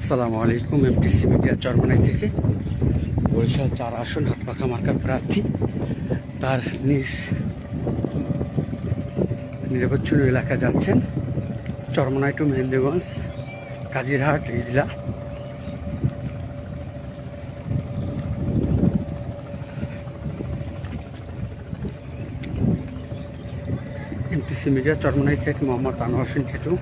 আসসালামু আলাইকুম MTC media Charmonai থেকে। বরিশাল চার আসন হাতপাখা মার্কার প্রার্থী। তার নিজ নির্বাচনী এলাকা যাচ্ছেন Charmonai to Mehendiganj Kazirhat, Ijla. MTC media Charmonai থেকে মোহাম্মদ আনোয়ার হোসেন টিটু।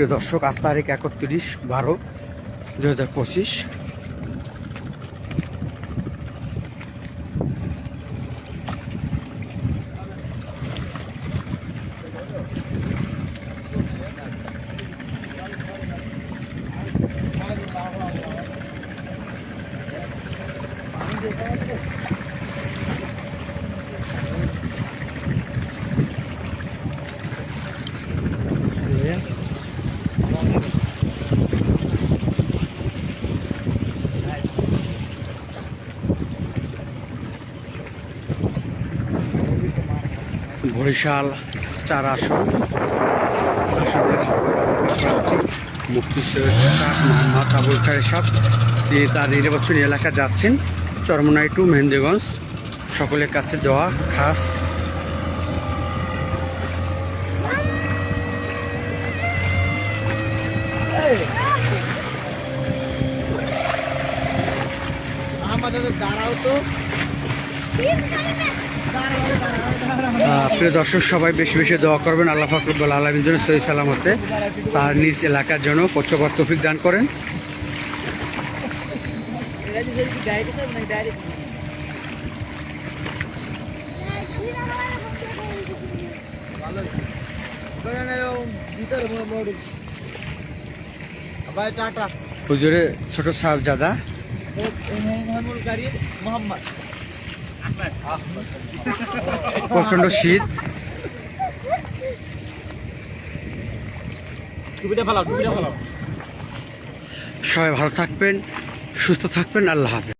প্রিয় দর্শক আজ তারিখ একত্রিশ বারো দু হাজার পঁচিশ। বরিশাল চার আসন। আসনের সৈয়দ শাহ মোহাম্মদ সাহ তিনি তার নির্বাচনী এলাকা যাচ্ছেন চরমনাই টু মেহেন্দিগঞ্জ। সকলের কাছে দেওয়া খাস। দাঁড়াও তো। আহ, প্রিয় দর্শক, সবাই বেশি বেশি দোয়া করবেন। আল্লাহ ফাকরুল আলমীর জন্য সহি সালামতে তার নিজ এলাকার জন্য পক্ষপাত তৌফিক দান করেন। হুজুরে ছোট সাহেবজাদা। মোহাম্মদ। প্রচণ্ড শীত। সবাই ভালো থাকবেন সুস্থ থাকবেন আল্লাহ হাফেজ।